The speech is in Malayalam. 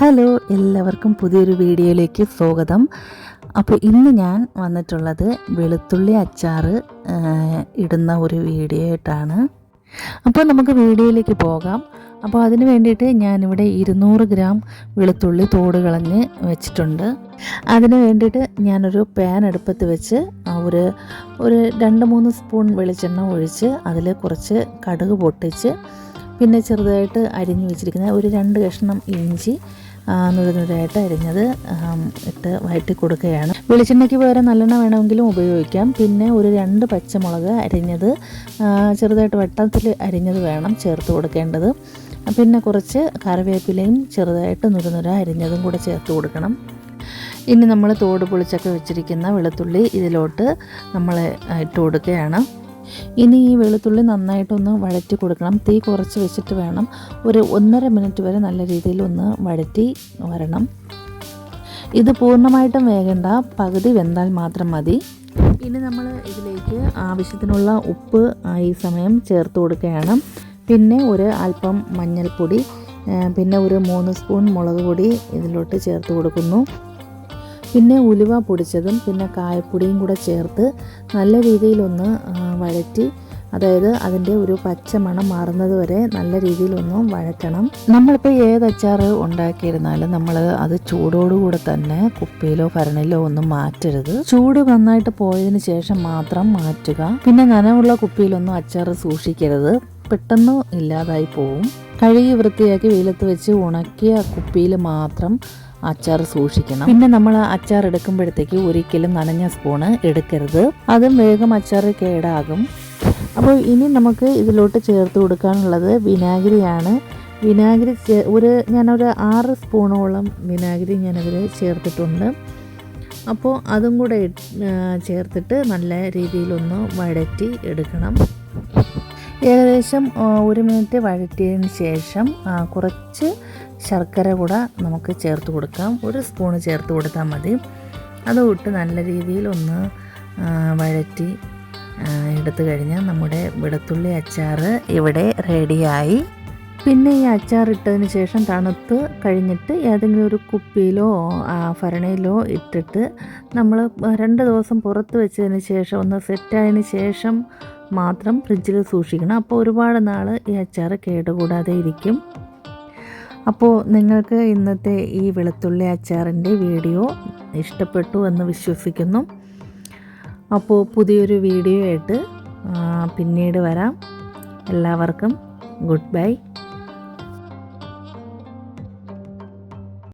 ഹലോ എല്ലാവർക്കും പുതിയൊരു വീഡിയോയിലേക്ക് സ്വാഗതം. അപ്പോൾ ഇന്ന് ഞാൻ വന്നിട്ടുള്ളത് വെളുത്തുള്ളി അച്ചാർ ഇടുന്ന ഒരു വീഡിയോ ആയിട്ടാണ്. അപ്പോൾ നമുക്ക് വീഡിയോയിലേക്ക് പോകാം. അപ്പോൾ അതിന് വേണ്ടിയിട്ട് ഞാനിവിടെ ഇരുന്നൂറ് ഗ്രാം വെളുത്തുള്ളി തോട് കളഞ്ഞ് വെച്ചിട്ടുണ്ട്. അതിന് വേണ്ടിയിട്ട് ഞാനൊരു പാൻ അടുപ്പത്ത് വെച്ച് ഒരു ഒരു രണ്ട് മൂന്ന് സ്പൂൺ വെളിച്ചെണ്ണ ഒഴിച്ച് അതിൽ കുറച്ച് കടുക് പൊട്ടിച്ച് പിന്നെ ചെറുതായിട്ട് അരിഞ്ഞു വെച്ചിരിക്കുന്ന ഒരു രണ്ട് കഷ്ണം ഇഞ്ചി ആ, നുരനുരായിട്ട് അരിഞ്ഞത് ഇട്ട് വഴറ്റി കൊടുക്കുകയാണ്. വെളിച്ചെണ്ണയ്ക്ക് പകരം നല്ലെണ്ണ വേണമെങ്കിലും ഉപയോഗിക്കാം. പിന്നെ ഒരു രണ്ട് പച്ചമുളക് അരിഞ്ഞത് ചെറുതായിട്ട് വട്ടത്തിൽ അരിഞ്ഞത് വേണം ചേർത്ത് കൊടുക്കേണ്ടത്. പിന്നെ കുറച്ച് കറിവേപ്പിലയും ചെറുതായിട്ട് നുരനുര അരിഞ്ഞതും കൂടെ ചേർത്ത് കൊടുക്കണം. ഇനി നമ്മൾ തോട് പൊളിച്ചൊക്കെ വെച്ചിരിക്കുന്ന വെളുത്തുള്ളി ഇതിലോട്ട് നമ്മൾ ഇട്ട് കൊടുക്കുകയാണ്. ഇനി ഈ വെളുത്തുള്ളി നന്നായിട്ടൊന്ന് വഴറ്റി കൊടുക്കണം. തീ കുറച്ച് വെച്ചിട്ട് വേണം. ഒരു ഒന്നര മിനിറ്റ് വരെ നല്ല രീതിയിൽ ഒന്ന് വഴറ്റി വരണം. ഇത് പൂർണമായിട്ടും വേകണ്ട. പകുതി വെന്താൽ മാത്രം മതി. ഇനി നമ്മൾ ഇതിലേക്ക് ആവശ്യത്തിനുള്ള ഉപ്പ് ഈ സമയം ചേർത്ത് കൊടുക്കുകയാണ്. പിന്നെ ഒരു അല്പം മഞ്ഞൾപ്പൊടി പിന്നെ ഒരു മൂന്ന് സ്പൂൺ മുളക് പൊടി ഇതിലോട്ട് ചേർത്ത് കൊടുക്കുന്നു. പിന്നെ ഉലുവ പൊടിച്ചതും പിന്നെ കായപ്പൊടിയും കൂടെ ചേർത്ത് നല്ല രീതിയിലൊന്ന് വഴറ്റി അതായത് അതിന്റെ ഒരു പച്ച മണം മാറുന്നത് വരെ നല്ല രീതിയിലൊന്ന് വഴറ്റണം. നമ്മളിപ്പോൾ ഏത് അച്ചാർ ഉണ്ടാക്കിയിരുന്നാലും നമ്മൾ അത് ചൂടോടുകൂടെ തന്നെ കുപ്പിയിലോ ഭരണിലോ ഒന്നും മാറ്റരുത്. ചൂട് നന്നായിട്ട് പോയതിന് ശേഷം മാത്രം മാറ്റുക. പിന്നെ നനവുള്ള കുപ്പിയിലൊന്നും അച്ചാർ സൂക്ഷിക്കരുത്. പെട്ടെന്ന് ഇല്ലാതായി പോവും. കഴുകി വൃത്തിയാക്കി വെയിലത്ത് വെച്ച് ഉണക്കിയ കുപ്പിയിൽ മാത്രം അച്ചാർ സൂക്ഷിക്കണം. പിന്നെ നമ്മൾ അച്ചാർ എടുക്കുമ്പോഴത്തേക്ക് ഒരിക്കലും നനഞ്ഞ സ്പൂണ് എടുക്കരുത്. അതും വേഗം അച്ചാർ കേടാകും. അപ്പോൾ ഇനി നമുക്ക് ഇതിലോട്ട് ചേർത്ത് കൊടുക്കാനുള്ളത് വിനാഗിരിയാണ്. വിനാഗിരി ഒരു ഞാനൊരു ആറ് സ്പൂണോളം വിനാഗിരി ഞാനതിൽ ചേർത്തിട്ടുണ്ട്. അപ്പോൾ അതും കൂടെ ചേർത്തിട്ട് നല്ല രീതിയിലൊന്ന് വഴറ്റി എടുക്കണം. ഏകദേശം ഒരു മിനിറ്റ് വഴറ്റിയതിന് ശേഷം കുറച്ച് ശർക്കര കൂടെ നമുക്ക് ചേർത്ത് കൊടുക്കാം. ഒരു സ്പൂണ് ചേർത്ത് കൊടുത്താൽ മതി. അത് ഇട്ട് നല്ല രീതിയിൽ ഒന്ന് വഴറ്റി എടുത്തു കഴിഞ്ഞാൽ നമ്മുടെ വെളുത്തുള്ളി അച്ചാർ ഇവിടെ റെഡിയായി പിന്നെ ഈ അച്ചാർ ഇട്ടതിന് ശേഷം തണുത്ത് കഴിഞ്ഞിട്ട് ഏതെങ്കിലും ഒരു കുപ്പിയിലോ ഭരണയിലോ ഇട്ടിട്ട് നമ്മൾ രണ്ട് ദിവസം പുറത്ത് വെച്ചതിന് ശേഷം ഒന്ന് സെറ്റായതിന് ശേഷം മാത്രം ഫ്രിഡ്ജിൽ സൂക്ഷിക്കണം. അപ്പോൾ ഒരുപാട് നാൾ ഈ അച്ചാർ കേടുകൂടാതെ ഇരിക്കും. അപ്പോൾ നിങ്ങൾക്ക് ഇന്നത്തെ ഈ വെളുത്തുള്ളി അച്ചാറിന്റെ വീഡിയോ ഇഷ്ടപ്പെട്ടു എന്ന് വിശ്വസിക്കുന്നു. അപ്പോൾ പുതിയൊരു വീഡിയോ ആയിട്ട് പിന്നീട് വരാം. എല്ലാവർക്കും ഗുഡ് ബൈ.